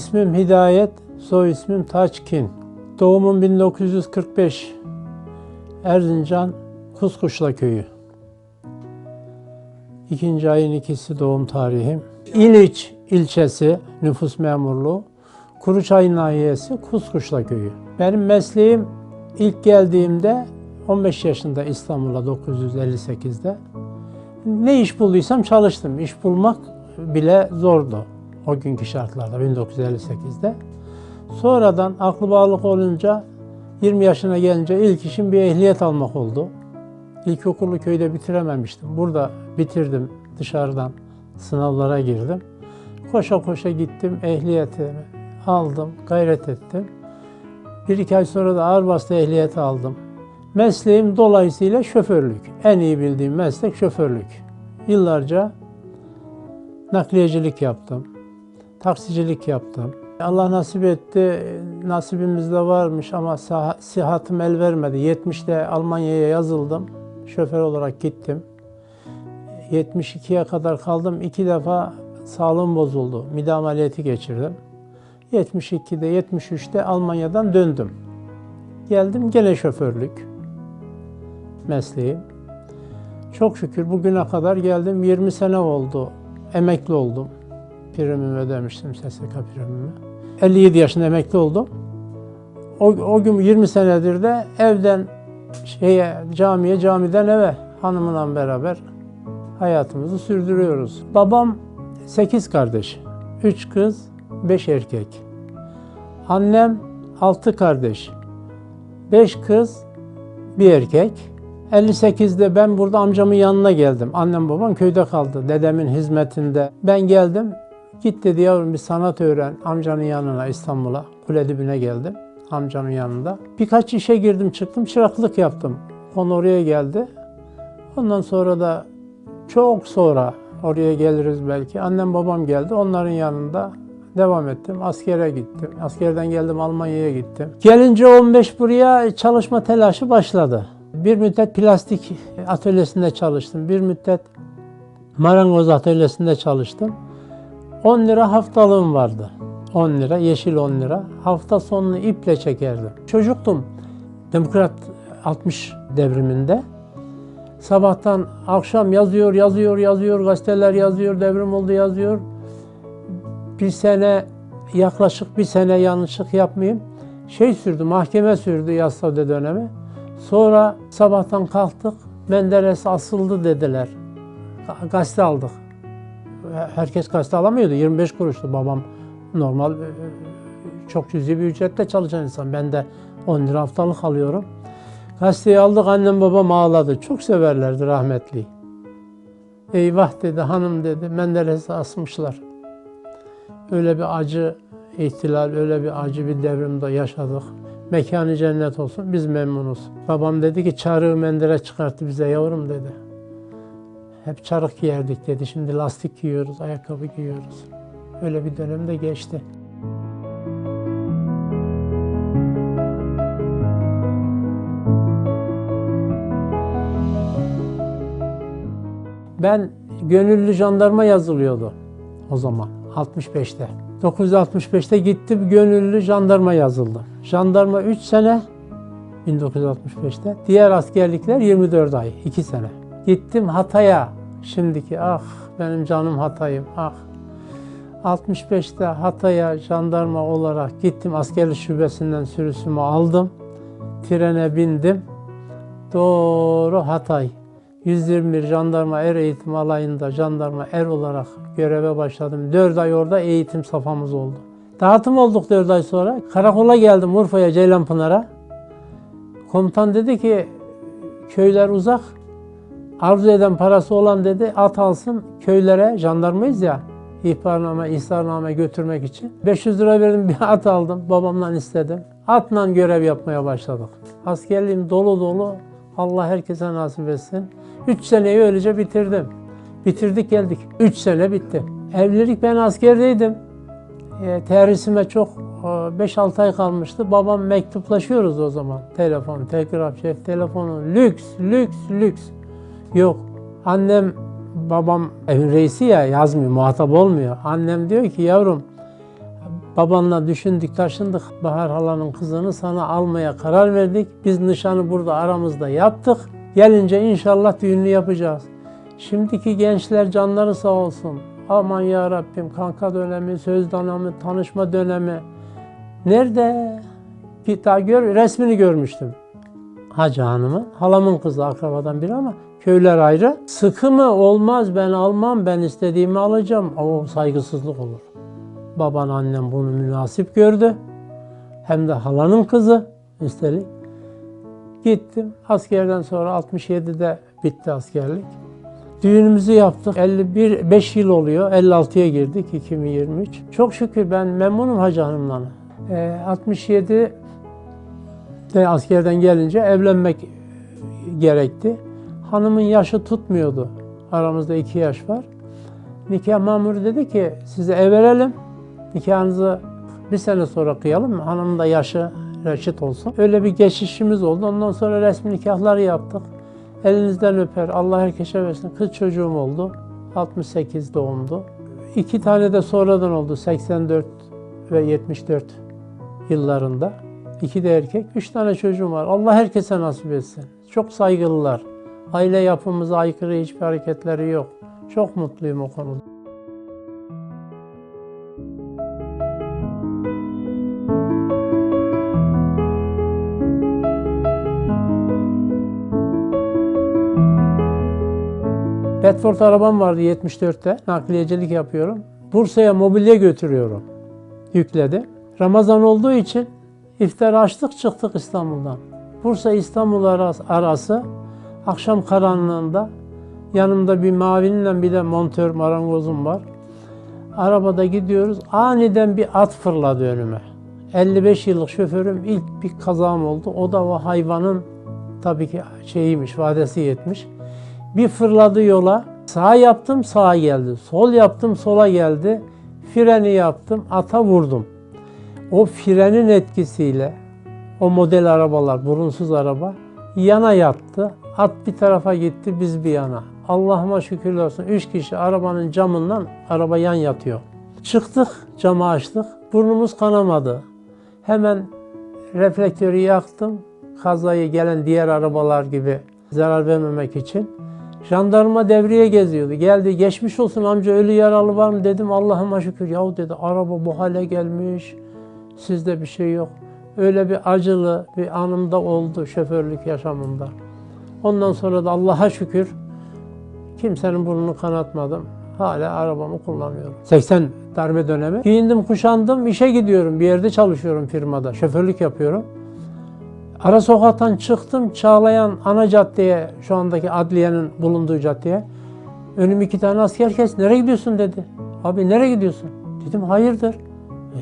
İsmim Hidayet, soy ismim Taçkin. Doğumum 1945. Erzincan Kuzkuşla köyü. İkinci ayın ikisi doğum tarihim. İliç ilçesi nüfus memurluğu. Kuruçay nahiyesi Kuzkuşla köyü. Benim mesleğim ilk geldiğimde 15 yaşında İstanbul'a 958'de ne iş bulduysam çalıştım. İş bulmak bile zordu o günkü şartlarda 1958'de. Sonradan aklı bağlık olunca 20 yaşına gelince ilk işim bir ehliyet almak oldu. İlkokulu köyde bitirememiştim. Burada bitirdim dışarıdan sınavlara girdim. Koşa koşa gittim ehliyeti aldım, gayret ettim. Bir iki ay sonra da ağır vasıta ehliyeti aldım. Mesleğim dolayısıyla şoförlük. En iyi bildiğim meslek şoförlük. Yıllarca nakliyecilik yaptım. Taksicilik yaptım. Allah nasip etti, nasibimizde varmış ama sıhhatım el vermedi. 70'te Almanya'ya yazıldım. Şoför olarak gittim. 72'ye kadar kaldım. İki defa sağlığım bozuldu. Mide ameliyatı geçirdim. 72'de, 73'te Almanya'dan döndüm. Geldim gene şoförlük mesleğim. Çok şükür bugüne kadar geldim. 20 sene oldu. Emekli oldum. Primimi ödemiştim SSK primimi. 57 yaşında emekli oldum. O, o gün 20 senedir de evden şeye camiye, camiden eve hanımla beraber hayatımızı sürdürüyoruz. Babam 8 kardeş. 3 kız, 5 erkek. Annem 6 kardeş. 5 kız, bir erkek. 58'de ben burada amcamın yanına geldim. Annem babam köyde kaldı. Dedemin hizmetinde. Ben geldim. Git dedi yavrum bir sanat öğren amcanın yanına İstanbul'a. Kule dibine geldim amcanın yanında. Birkaç işe girdim çıktım çıraklık yaptım. Konu oraya geldi. Ondan sonra da çok sonra oraya geliriz belki. Annem babam geldi. Onların yanında devam ettim. Askere gittim. Askerden geldim Almanya'ya gittim. Gelince 15 buraya çalışma telaşı başladı. Bir müddet plastik atölyesinde çalıştım. Bir müddet marangoz atölyesinde çalıştım. 10 lira haftalığım vardı. 10 lira, yeşil 10 lira. Hafta sonunu iple çekerdim. Çocuktum. Demokrat 60 devriminde. Sabahtan akşam yazıyor, yazıyor, yazıyor, gazeteler yazıyor, devrim oldu yazıyor. Bir sene, yaklaşık bir sene yanlışlık yapmayayım. Şey sürdü, mahkeme sürdü Yassavde dönemi. Sonra sabahtan kalktık, Menderes asıldı dediler. Ga- Gazete aldık. Herkes gazete alamıyordu, 25 kuruştu babam. Normal e, çok cüzi bir ücretle çalışan insan. Ben de 10 lira haftalık alıyorum. Gazeteyi aldık, annem babam ağladı. Çok severlerdi rahmetli. Eyvah dedi, hanım dedi, Menderes'i asmışlar. Öyle bir acı ihtilal, öyle bir acı bir devrimde yaşadık. Mekanı cennet olsun, biz memnunuz. Babam dedi ki çarığı mendere çıkarttı bize yavrum dedi. Hep çarık giyerdik dedi, şimdi lastik giyiyoruz, ayakkabı giyiyoruz. Öyle bir dönemde geçti. Ben gönüllü jandarma yazılıyordu o zaman 65'te. 965'te gittim gönüllü jandarma yazıldım. Jandarma 3 sene 1965'te. Diğer askerlikler 24 ay, 2 sene. Gittim Hatay'a. Şimdiki ah benim canım Hatay'ım ah. 65'te Hatay'a jandarma olarak gittim. Askerlik şubesinden sürüsümü aldım. Trene bindim. Doğru Hatay. 121 jandarma er eğitim alayında jandarma er olarak göreve başladım. 4 ay orada eğitim safhamız oldu. Dağıtım olduk 4 ay sonra. Karakola geldim Urfa'ya Ceylanpınar'a. Komutan dedi ki köyler uzak. Arzu eden parası olan dedi at alsın köylere jandarmayız ya ihbarname, ihsarname götürmek için. 500 lira verdim bir at aldım. Babamdan istedim. Atla görev yapmaya başladık. Askerliğim dolu dolu. Allah herkese nasip etsin. 3 seneyi öylece bitirdim. Bitirdik geldik. 3 sene bitti. Evlilik ben askerdeydim. E, terhisime çok 5-6 ay kalmıştı. Babam mektuplaşıyoruz o zaman. Telefon, telgraf, cep telefonu. Lüks, lüks, lüks. Yok. Annem, babam evin reisi ya yazmıyor, muhatap olmuyor. Annem diyor ki yavrum Babanla düşündük, taşındık. Bahar halanın kızını sana almaya karar verdik. Biz nişanı burada aramızda yaptık. Gelince inşallah düğünü yapacağız. Şimdiki gençler canları sağ olsun. Aman ya Rabbim kanka dönemi, söz dönemi, tanışma dönemi. Nerede? Bir daha gör, resmini görmüştüm. Hacı Hanım'ın, halamın kızı akrabadan biri ama köyler ayrı. Sıkı mı olmaz ben almam, ben istediğimi alacağım. O saygısızlık olur. Baban annem bunu münasip gördü. Hem de halanın kızı üstelik. Gittim. Askerden sonra 67'de bitti askerlik. Düğünümüzü yaptık. 51 5 yıl oluyor. 56'ya girdik 2023. Çok şükür ben memnunum Hacı Hanım'la. Ee, 67 de askerden gelince evlenmek gerekti. Hanımın yaşı tutmuyordu. Aramızda iki yaş var. Nikah memuru dedi ki size ev verelim. Nikahınızı bir sene sonra kıyalım. Hanımın da yaşı reşit olsun. Öyle bir geçişimiz oldu. Ondan sonra resmi nikahları yaptık. Elinizden öper. Allah herkese versin. Kız çocuğum oldu. 68 doğumlu. İki tane de sonradan oldu. 84 ve 74 yıllarında. İki de erkek. Üç tane çocuğum var. Allah herkese nasip etsin. Çok saygılılar. Aile yapımıza aykırı hiçbir hareketleri yok. Çok mutluyum o konuda. Bedford arabam vardı 74'te. Nakliyecilik yapıyorum. Bursa'ya mobilya götürüyorum. Yükledi. Ramazan olduğu için iftar açtık çıktık İstanbul'dan. Bursa İstanbul arası, akşam karanlığında yanımda bir mavinle bir de montör marangozum var. Arabada gidiyoruz. Aniden bir at fırladı önüme. 55 yıllık şoförüm ilk bir kazam oldu. O da o hayvanın tabii ki şeyiymiş, vadesi yetmiş. Bir fırladı yola. Sağ yaptım sağa geldi. Sol yaptım sola geldi. Freni yaptım ata vurdum. O frenin etkisiyle o model arabalar, burunsuz araba yana yattı. At bir tarafa gitti, biz bir yana. Allah'ıma şükürler olsun. Üç kişi arabanın camından araba yan yatıyor. Çıktık, camı açtık. Burnumuz kanamadı. Hemen reflektörü yaktım. Kazayı gelen diğer arabalar gibi zarar vermemek için. Jandarma devriye geziyordu. Geldi geçmiş olsun amca ölü yaralı var mı dedim. Allah'ıma şükür. Yahu dedi araba bu hale gelmiş. Sizde bir şey yok. Öyle bir acılı bir anımda oldu şoförlük yaşamımda. Ondan sonra da Allah'a şükür kimsenin burnunu kanatmadım. Hala arabamı kullanıyorum. 80 darbe dönemi. Giyindim, kuşandım, işe gidiyorum. Bir yerde çalışıyorum firmada. Şoförlük yapıyorum. Ara sokaktan çıktım Çağlayan ana caddeye, şu andaki adliyenin bulunduğu caddeye. Önüm iki tane asker kes. Nereye gidiyorsun dedi. Abi nereye gidiyorsun? Dedim hayırdır?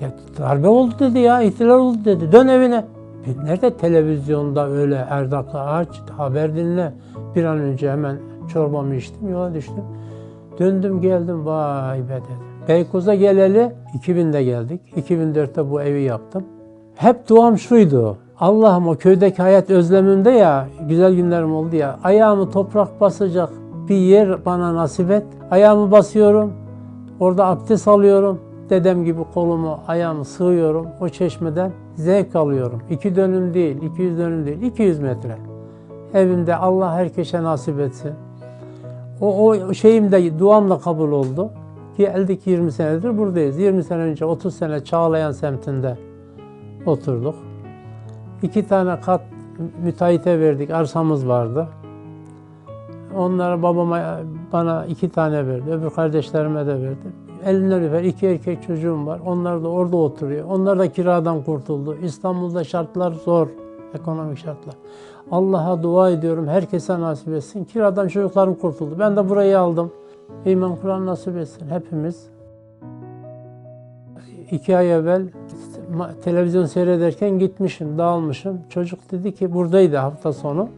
E, darbe oldu dedi ya, ihtilal oldu dedi. Dön evine. E, nerede televizyonda öyle her dakika aç, haber dinle. Bir an önce hemen çorbamı içtim, yola düştüm. Döndüm geldim, vay be dedim. Beykoz'a geleli 2000'de geldik. 2004'te bu evi yaptım. Hep duam şuydu. Allah'ım o köydeki hayat özlemimde ya, güzel günlerim oldu ya. Ayağımı toprak basacak bir yer bana nasip et. Ayağımı basıyorum, orada abdest alıyorum. Dedem gibi kolumu, ayağımı sığıyorum. O çeşmeden zevk alıyorum. İki dönüm değil, 200 dönüm değil, 200 metre. Evimde Allah herkese nasip etsin. O, o şeyim de duam da kabul oldu. Geldik 20 senedir buradayız. 20 sene önce 30 sene Çağlayan semtinde oturduk. İki tane kat müteahhite verdik. Arsamız vardı. Onlara babama bana iki tane verdi. Öbür kardeşlerime de verdi. Elinden öper. iki erkek çocuğum var. Onlar da orada oturuyor. Onlar da kiradan kurtuldu. İstanbul'da şartlar zor. Ekonomik şartlar. Allah'a dua ediyorum. Herkese nasip etsin. Kiradan çocuklarım kurtuldu. Ben de burayı aldım. İman Kur'an nasip etsin. Hepimiz. İki ay evvel televizyon seyrederken gitmişim, dağılmışım. Çocuk dedi ki buradaydı hafta sonu.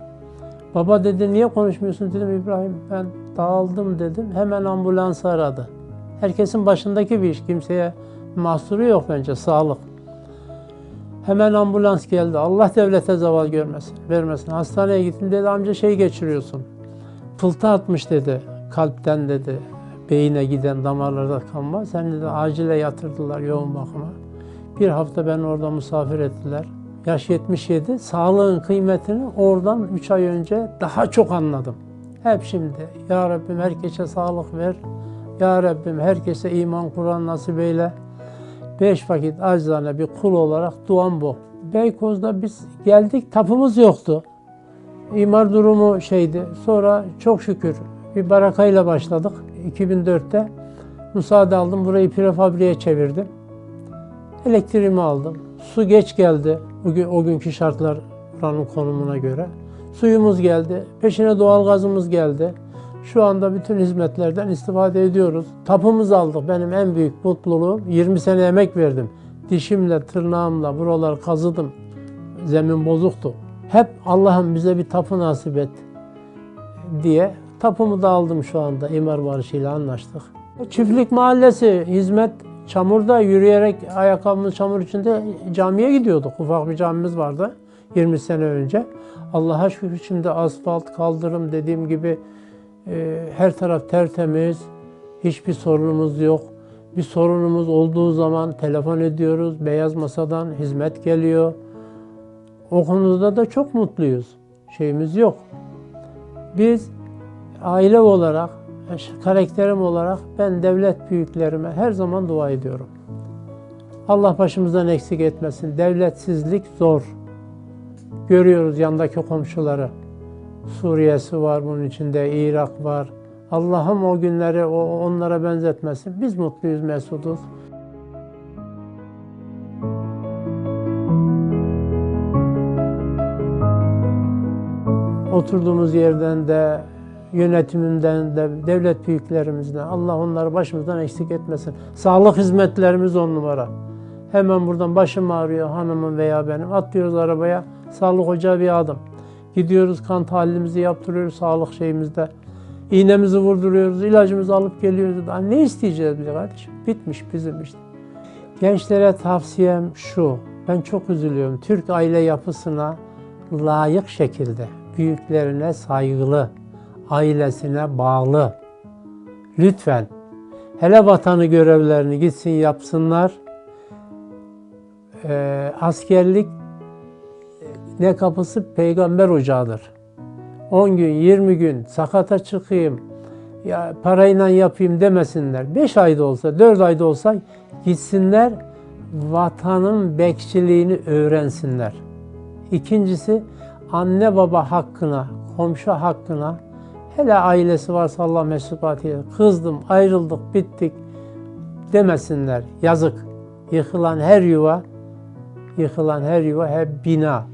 Baba dedi niye konuşmuyorsun dedim İbrahim ben dağıldım dedim. Hemen ambulans aradı. Herkesin başındaki bir iş. Kimseye mahsuru yok bence sağlık. Hemen ambulans geldi. Allah devlete zeval görmesin, vermesin. Hastaneye gittim dedi amca şey geçiriyorsun. Pıltı atmış dedi. Kalpten dedi. Beyine giden damarlarda kan var. Seni de acile yatırdılar yoğun bakıma. Bir hafta beni orada misafir ettiler. Yaş 77. Sağlığın kıymetini oradan 3 ay önce daha çok anladım. Hep şimdi. Ya Rabbim herkese sağlık ver. Ya Rabbim herkese iman Kur'an nasip eyle. Beş vakit acizane bir kul olarak duam bu. Beykoz'da biz geldik, tapımız yoktu. İmar durumu şeydi. Sonra çok şükür bir barakayla başladık. 2004'te müsaade aldım. Burayı prefabriğe çevirdim. Elektriğimi aldım. Su geç geldi. O, gün, o günkü şartlar buranın konumuna göre. Suyumuz geldi. Peşine doğalgazımız geldi. Şu anda bütün hizmetlerden istifade ediyoruz. Tapımız aldık. Benim en büyük mutluluğum 20 sene emek verdim. Dişimle, tırnağımla buraları kazıdım. Zemin bozuktu. Hep Allah'ım bize bir tapı nasip et diye tapımı da aldım şu anda. İmar barışıyla anlaştık. Çiftlik mahallesi hizmet çamurda yürüyerek ayakkabımız çamur içinde camiye gidiyorduk. Ufak bir camimiz vardı 20 sene önce. Allah'a şükür şimdi asfalt, kaldırım dediğim gibi e, her taraf tertemiz. Hiçbir sorunumuz yok. Bir sorunumuz olduğu zaman telefon ediyoruz. Beyaz masadan hizmet geliyor. O konuda da çok mutluyuz. Şeyimiz yok. Biz aile olarak, karakterim olarak ben devlet büyüklerime her zaman dua ediyorum. Allah başımızdan eksik etmesin. Devletsizlik zor. Görüyoruz yandaki komşuları. Suriye'si var bunun içinde, Irak var. Allah'ım o günleri o onlara benzetmesin. Biz mutluyuz, mesuduz. Oturduğumuz yerden de, yönetiminden de, devlet büyüklerimizden Allah onları başımızdan eksik etmesin. Sağlık hizmetlerimiz on numara. Hemen buradan başım ağrıyor hanımın veya benim. Atlıyoruz arabaya, sağlık ocağı bir adım. Gidiyoruz kan tahlilimizi yaptırıyoruz sağlık şeyimizde. İğnemizi vurduruyoruz, ilacımızı alıp geliyoruz. Daha ne isteyeceğiz biz kardeşim? Bitmiş bizim işte. Gençlere tavsiyem şu. Ben çok üzülüyorum. Türk aile yapısına layık şekilde büyüklerine saygılı, ailesine bağlı. Lütfen hele vatanı görevlerini gitsin yapsınlar. Ee, askerlik ne kapısı peygamber ocağıdır. 10 gün, 20 gün sakata çıkayım, ya parayla yapayım demesinler. 5 ayda olsa, 4 ayda olsa gitsinler vatanın bekçiliğini öğrensinler. İkincisi anne baba hakkına, komşu hakkına, hele ailesi varsa Allah mesut kızdım, ayrıldık, bittik demesinler. Yazık. Yıkılan her yuva, yıkılan her yuva hep bina.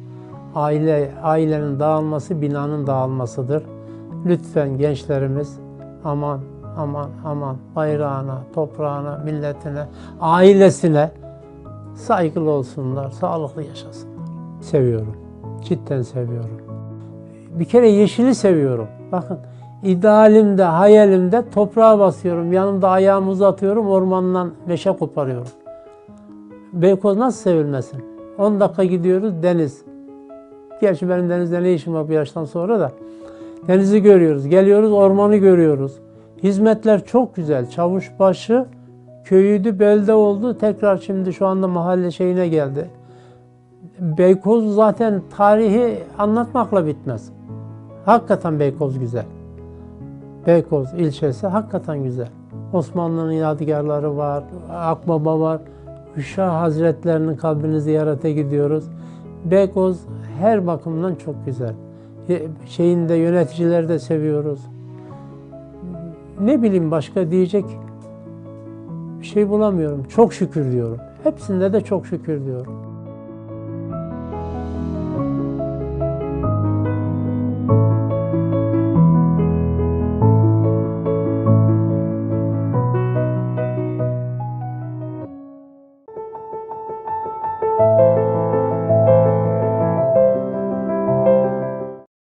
Aile, ailenin dağılması binanın dağılmasıdır. Lütfen gençlerimiz aman aman aman bayrağına, toprağına, milletine, ailesine saygılı olsunlar, sağlıklı yaşasınlar. Seviyorum. Cidden seviyorum. Bir kere yeşili seviyorum. Bakın idealimde, hayalimde toprağa basıyorum. Yanımda ayağımı uzatıyorum, ormandan meşe koparıyorum. Beykoz nasıl sevilmesin? 10 dakika gidiyoruz deniz. Gerçi benim denizde ne işim var bu yaştan sonra da. Denizi görüyoruz, geliyoruz ormanı görüyoruz. Hizmetler çok güzel. Çavuşbaşı köyüydü, belde oldu. Tekrar şimdi şu anda mahalle şeyine geldi. Beykoz zaten tarihi anlatmakla bitmez. Hakikaten Beykoz güzel. Beykoz ilçesi hakikaten güzel. Osmanlı'nın yadigarları var, Akbaba var. Uşah Hazretlerinin kabrini ziyarete gidiyoruz. Beykoz her bakımdan çok güzel. Şeyinde yöneticileri de seviyoruz. Ne bileyim başka diyecek bir şey bulamıyorum. Çok şükür diyorum. Hepsinde de çok şükür diyorum.